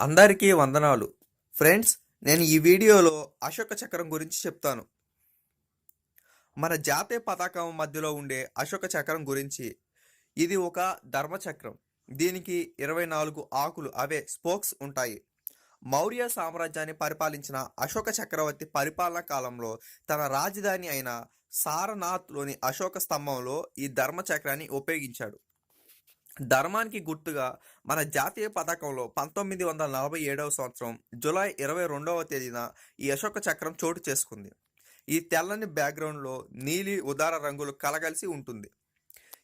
అందరికీ వందనాలు. ఫ్రెండ్స్ నేను ఈ వీడియోలో అశోక చక్రం గురించి చెప్తాను. మన జాతీయ పతాకం మధ్యలో ఉండే అశోక చక్రం గురించి. ఇది ఒక ధర్మచక్రం దీనికి ఇరవై నాలుగు ఆకులు అవే స్పోక్స్ ఉంటాయి. మౌర్య సామ్రాజ్యాన్ని పరిపాలించిన అశోక చక్రవర్తి పరిపాలనా కాలంలో తన రాజధాని అయిన సారనాథ్లోని అశోక స్తంభంలో ఈ ధర్మచక్రాన్ని ఉపయోగించాడు. ధర్మానికి గుర్తుగా మన జాతీయ పతాకంలో పంతొమ్మిది వందల నలభై ఏడవ సంవత్సరం జూలై ఇరవై రెండవ తేదీన ఈ అశోక చక్రం చోటు చేసుకుంది. ఈ తెల్లని బ్యాక్గ్రౌండ్లో నీలి ఉదార రంగులు కలగలిసి ఉంటుంది.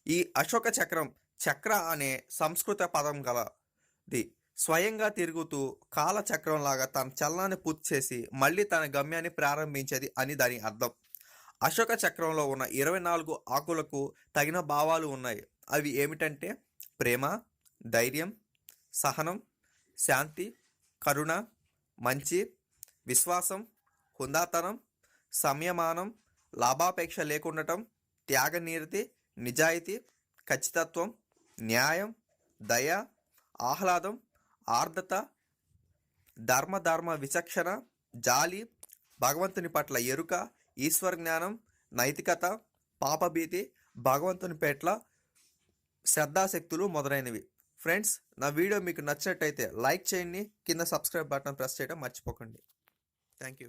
ఈ అశోక చక్రం చక్ర అనే సంస్కృత పదం గలది. స్వయంగా తిరుగుతూ కాలచక్రంలాగా లాగా తన చలనాన్ని పూర్తి చేసి మళ్ళీ తన గమ్యాన్ని ప్రారంభించేది అని దాని అర్థం. అశోక చక్రంలో ఉన్న ఇరవై నాలుగు ఆకులకు తగిన భావాలు ఉన్నాయి. అవి ఏమిటంటే ప్రేమ ధైర్యం సహనం శాంతి కరుణ మంచి విశ్వాసం హుందాతనం సంయమానం లాభాపేక్ష లేకుండటం త్యాగనీరతి నిజాయితీ ఖచ్చితత్వం న్యాయం దయ ఆహ్లాదం ఆర్ద్రత ధర్మధర్మ విచక్షణ జాలి భగవంతుని పట్ల ఎరుక ఈశ్వర జ్ఞానం నైతికత పాపభీతి భగవంతుని పట్ల శ్రద్ధాశక్తులు మొదలైనవి. ఫ్రెండ్స్ నా వీడియో మీకు నచ్చినట్టయితే లైక్ చేయండి. కింద సబ్స్క్రైబ్ బటన్ ప్రెస్ చేయడం మర్చిపోకండి. Thank you